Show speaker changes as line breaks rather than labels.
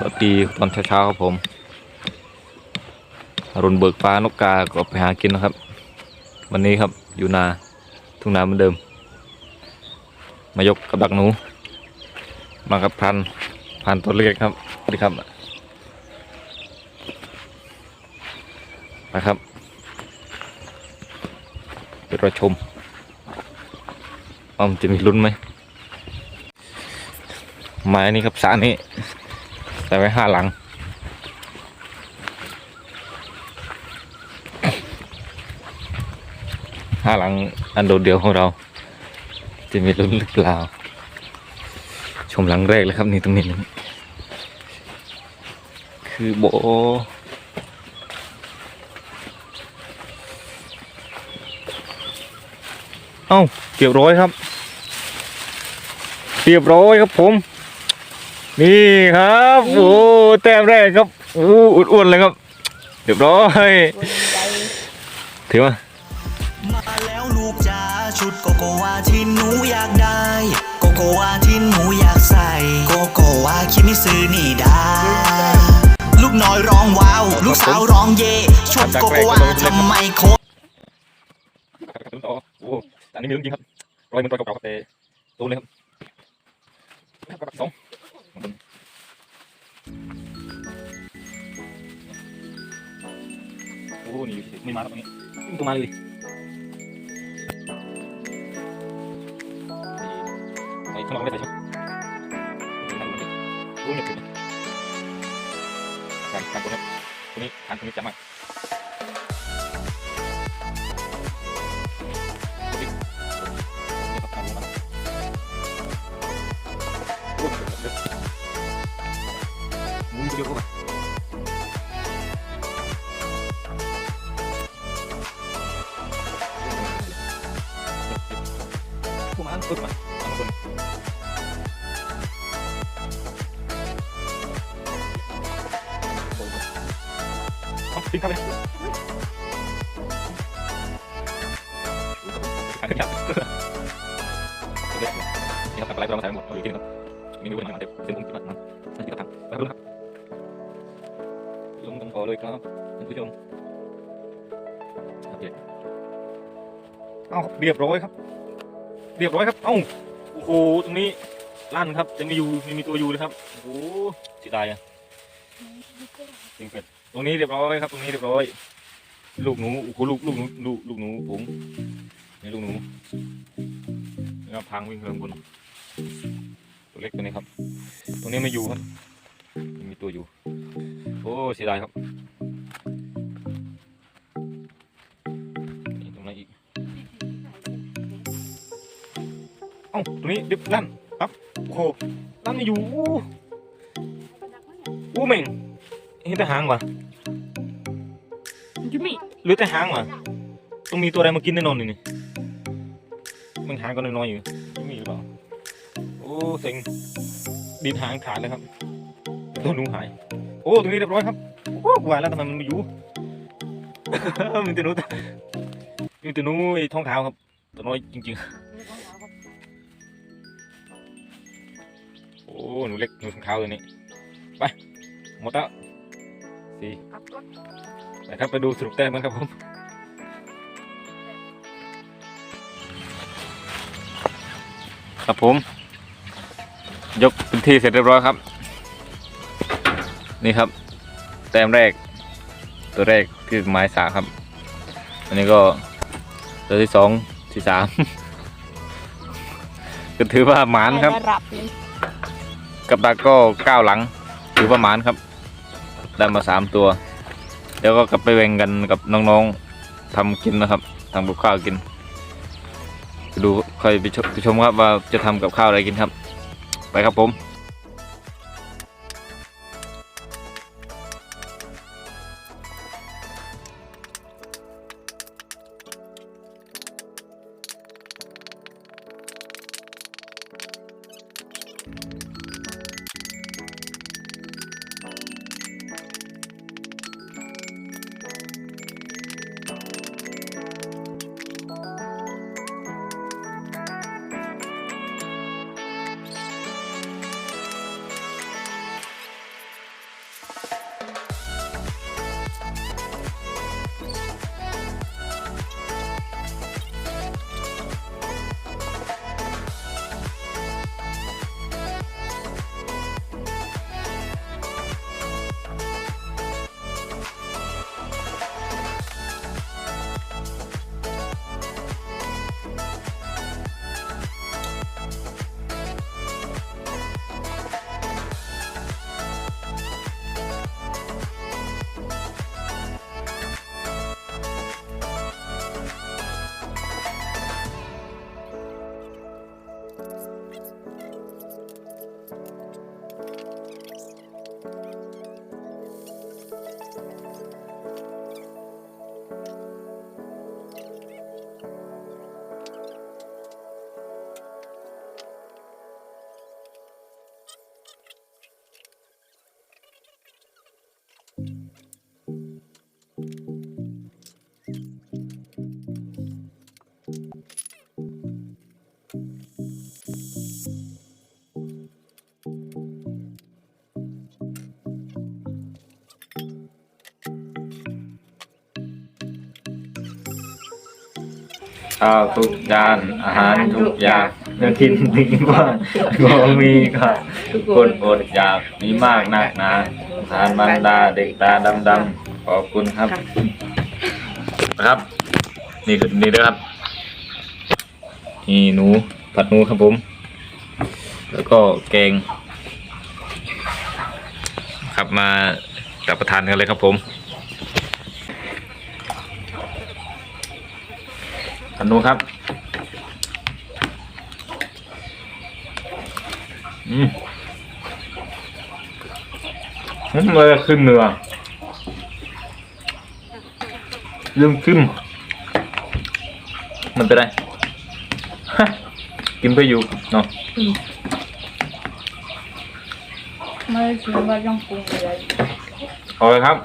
สวัสดีตอนเช้าๆครับผมอรุณเบิกฟ้านกกาก็ไปหากินนะครับ วันนี้ครับอยู่นาทุ่งนาเหมือนเดิม มายกกับดักหนู มากับพันพันตัวเล็กครับสวัสดีครับไปครับไปรอชมว่ามันจะมีลุ้นไหมไม้นี่ครับสระนี้ ใส่ไว้ห้าหลัง ห้าหลังอันโดดเดียวของเรา จะมีลุ้นหรือเปล่า ชมหลังแรกเลยครับนี่ตรงนี้นะคือโบเอ้าเรียบร้อยครับ เรียบร้อยครับผม นี่ครับโอ้แต้มแรกครับโอ้อ้วนๆเลยครับเรียบร้อยถือว่า
มาแล้วลูกจ๋าชุดโกโกวาที่หนูอยากได้โกโกวาที่หนูอยากใส่โกโกวาคิมิซื้อนี่ได้ลูกน้อยร้องว้าวลูกสาวร้องเย่ชุดโกโกวาทำไมโคตร
ต่อโอ้อันนี้มีเรื่องจริงครับรอยมันรอยเก่าๆครับแต่ตูนเลยครับครับ โอ้นี่ไม่มารับตรงนี้ตรงมาเลยไอ้ข้างนอกไม่ใส่ชุดโอ้เนี่ยคือการการตัวนี้ตัวนี้การตัวนี้จะมาก ปุ๊บมาสองคนต้องพิงเข้าไปขันขยับนี่ครับตักไลฟ์เราใส่หมดเราอยู่ที่นี่ครับมีนิ้วหน่อยเด็กเส้นผงที่ปัดมันนั่นที่กระทงไปครับลงตรงคอเลยครับท่านผู้ชมเอาเรียบร้อยครับ เรียบร้อยครับ เอ้า โอ้โห ตรงนี้ลั่นครับยังมีอยู่ยังมีตัวอยู่เลยครับ โอ้โหเสียดายอะจริงเป็ดตรงนี้เรียบร้อยครับ ตรงนี้เรียบร้อย ลูกหนู โอ้โห ลูก ลูกหนู ลูก ลูกหนูผมนี่ลูกหนูนะครับพังวิ่งเฮิมบน ตัวเล็กตัวนี้ครับ ตรงนี้ไม่อยู่ครับยังมีตัวอยู่ โอ้ เสียดายครับ อ้าตรงนี้ดิบลั่นครับโอ้โหลั่นไม่อยู่ อู้อู้เหม่งเห็นแต่หางวะ
ยูมิ
เหลือแต่หางวะต้องมีตัวอะไรมากินแน่นอนเลยนี่มันหางก็น้อยๆอยู่ไม่มีหรือเปล่าโอ้เซ็งดินหางขาดเลยครับตัวหนูหาย โอ้ตรงนี้เรียบร้อยครับโอ้กว่าแล้วทำไมมันไม่อยู่มีแต่หนูตมีแต่หนูไอ้ท้องขาวครับตัวน้อยจริง ๆ หนูเล็กหนูท้องขาวตัวนี้ ไป หมดแล้วสี่ไปครับไปดูสรุปแต้มกันครับผมครับผม ยกพื้นที่เสร็จเรียบร้อยครับ นี่ครับ แต้มแรก ตัวแรกคือไม้สาครับ อันนี้ก็ตัวที่สองที่สามก็ถือว่าหมานครับ กับดักก็เก้าหลังถือประมาณครับ ได้มาสามตัว เดี๋ยวก็กลับไปแบ่งกันกับน้องๆทำกินนะครับทำกับข้าวกินดูค่อยไปชมไปชมครับว่าจะทำกับข้าวอะไรกินครับ ไปครับผม ข้าวทุกจาน อาหารทุกอย่างเนื้อกินทิ้งว่างก็มีครับทุกคนอดอยากมีมากนักหนาทานมันดาเด็กตาดำๆขอบคุณครับนะครับ นี่คือนี่ด้วยครับนี่หนูผัดหนูครับผม แล้วก็แกงครับมารับประทานกันเลยครับผม ผัดหนูครับ อืมอืมเลยขึ้นเนื้อเรื่องขึ้น มันเป็นไรฮะกินไปอยู่เนาะ
ไม่คิดว่าต้องปรุงอะไร
เอาเลยครับ